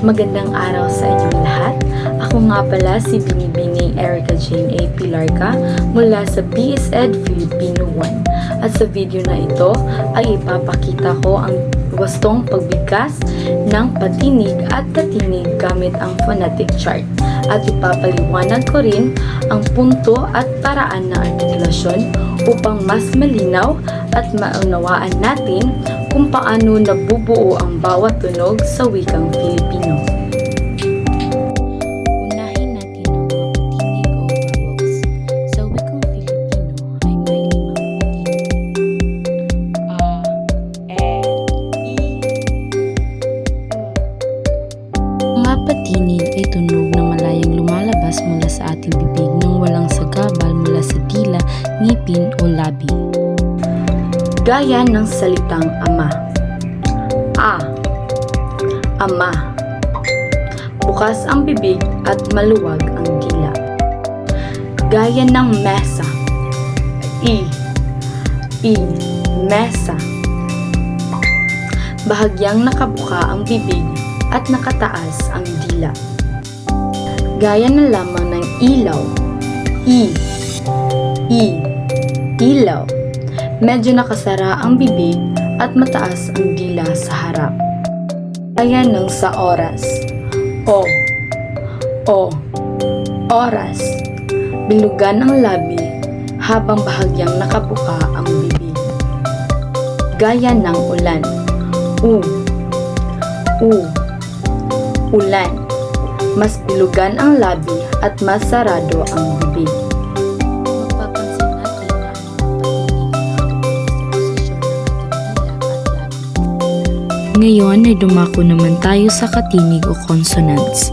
Magandang araw sa inyong lahat. Ako nga pala si Binibining Erica Jane A. Pilarca mula sa BSED Filipino 1. At sa video na ito ay ipapakita ko ang wastong pagbigkas ng patinig at katinig gamit ang phonetic chart. At ipapaliwanag ko rin ang punto at paraan ng artikulasyon upang mas malinaw at maunawaan natin kung paano nabubuo ang bawat tunog sa wikang Filipino. Unahin natin ang mga o vowels. Sa wikang Filipino ay may limang patinig. A, E, I, Mga patinig ay tunog na malayang lumalabas mula sa ating bibig nang walang sagabal mula sa dila, ngipin o labi. Gaya ng salitang ama. A. Ama. Bukas ang bibig at maluwag ang dila. Gaya ng mesa. I. I. Mesa. Bahagyang nakabuka ang bibig at nakataas ang dila. Gaya ng lamang ng ilaw. I. I. Ilaw. Medyo nakasara ang bibig at mataas ang dila sa harap. Gaya ng sa oras. O. O. Oras. Bilugan ang labi habang bahagyang nakabuka ang bibig. Gaya ng ulan. U. U. Ulan. Mas bilugan ang labi at mas sarado ang bibig. Ngayon ay dumako naman tayo sa katinig o consonants.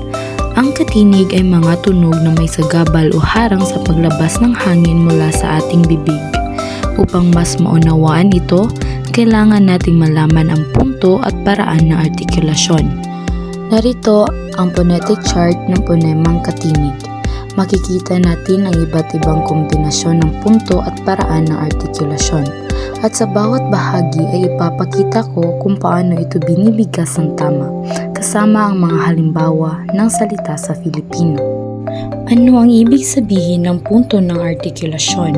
Ang katinig ay mga tunog na may sagabal o harang sa paglabas ng hangin mula sa ating bibig. Upang mas maunawaan ito, kailangan nating malaman ang punto at paraan ng artikulasyon. Narito ang phonetic chart ng ponemang katinig. Makikita natin ang iba't ibang kombinasyon ng punto at paraan ng artikulasyon. At sa bawat bahagi ay ipapakita ko kung paano ito binibigkas ng tama, kasama ang mga halimbawa ng salita sa Filipino. Ano ang ibig sabihin ng punto ng artikulasyon?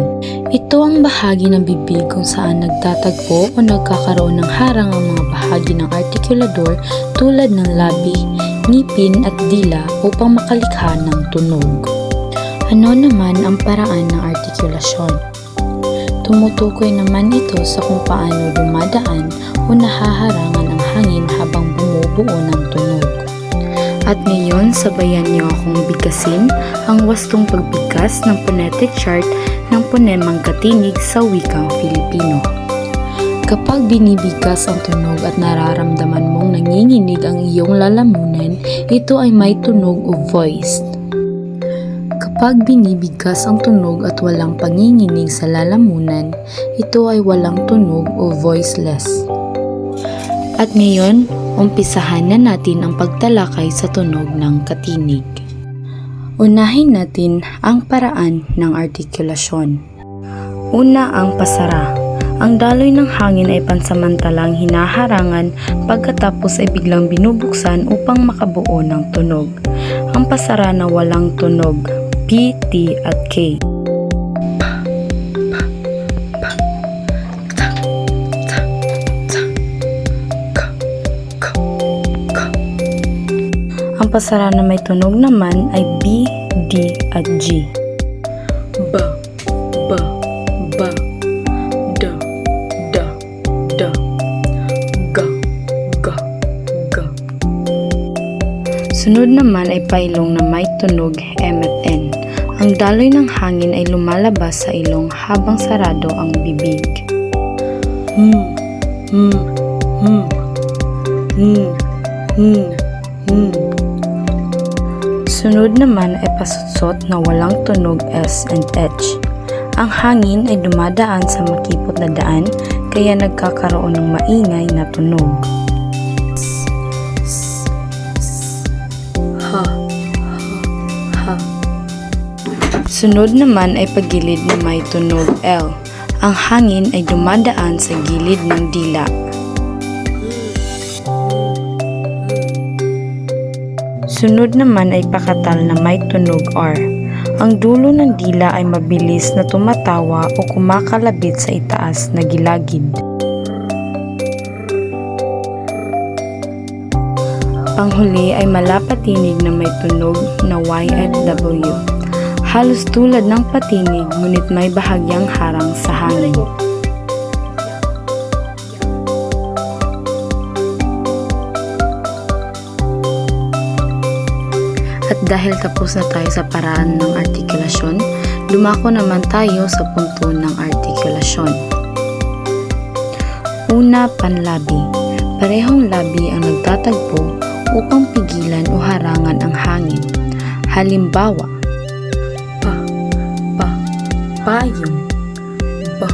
Ito ang bahagi ng bibig kung saan nagtatagpo o nagkakaroon ng harang ang mga bahagi ng artikulador tulad ng labi, ngipin at dila upang makalikha ng tunog. Ano naman ang paraan ng artikulasyon? Tumutukoy naman ito sa kung paano dumadaan o nahaharangan ang hangin habang bumubuo ng tunog. At ngayon, sabayan niyo akong bigkasin ang wastong pagbigkas ng phonetic chart ng ponemang katinig sa wikang Filipino. Kapag binibigkas ang tunog at nararamdaman mong nanginginig ang iyong lalamunan, ito ay may tunog o voiced. Kapag binibigkas ang tunog at walang panginginig sa lalamunan, ito ay walang tunog o voiceless. At ngayon, umpisahan na natin ang pagtalakay sa tunog ng katinig. Unahin natin ang paraan ng artikulasyon. Una ang pasara. Ang daloy ng hangin ay pansamantalang hinaharangan pagkatapos ay biglang binubuksan upang makabuo ng tunog. Ang pasara na walang tunog, P, T at K. Ang pasara na may tunog naman ay B, D at G. Ba, ba, ba, da, da, da, ga, ga, ga. Sunod naman ay pailong na may tunog M at N. Ang daloy ng hangin ay lumalabas sa ilong habang sarado ang bibig. Hmm, hmm, hmm, hmm, hmm, hmm. Sunod naman ay pasutsot na walang tunog S and H. Ang hangin ay dumadaan sa makipot na daan kaya nagkakaroon ng maingay na tunog. Sunod naman ay pagilid na may tunog L. Ang hangin ay dumadaan sa gilid ng dila. Sunod naman ay pakatal na may tunog R. Ang dulo ng dila ay mabilis na tumatawa o kumakalabit sa itaas na gilagid. Panghuli ay malapatinig na may tunog na Y at W. Halos tulad ng patinig ngunit may bahagyang harang sa hangin. At dahil tapos na tayo sa paraan ng artikulasyon, dumako naman tayo sa punto ng artikulasyon. Una, panlabi. Parehong labi ang nagtatagpo upang pigilan o harangan ang hangin. Halimbawa, payong, ba,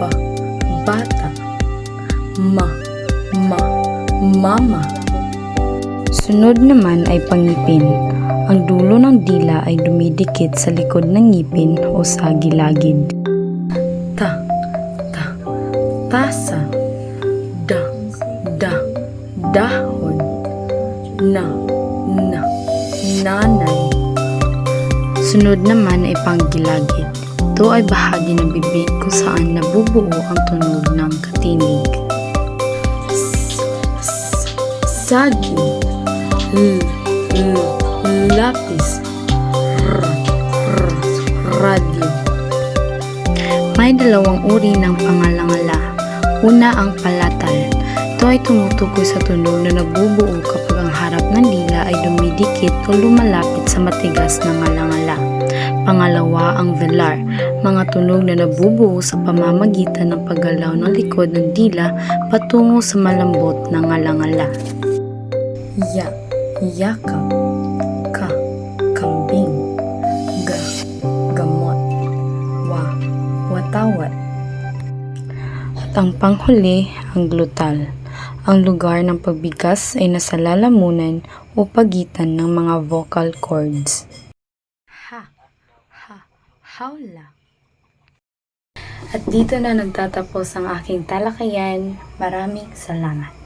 ba, bata, ma, ma, mama. Sunod naman ay pangipin. Ang dulo ng dila ay dumidikit sa likod ng ngipin o sa gilagid. Ta, ta, tasa, da, da, dahon, na, na, nanay. Sunod naman ay panggilagid. Ito ay bahagi ng bibig kung saan nabubuo ang tunog ng katinig. S- s- Saging L, L, lapis, R, R, radyo. May dalawang uri ng pangalangala. Una ang palatal. Ito ay tumutukoy sa tunog na nabubuo kapag ang harap ng dila ay dumidikit o lumalapit sa matigas na ngalangala. Pangalawa ang velar, mga tunog na nabubuo sa pamamagitan ng paggalaw ng likod ng dila patungo sa malambot na ngalangala. Ya, yakap, ka, kambing, ga, gamot, wa, watawat. At ang panghuli, ang glutal. Ang lugar ng pagbigas ay nasa lalamunan o pagitan ng mga vocal cords. Ha, ha, hawla. At dito na nagtatapos ang aking talakayan. Maraming salamat.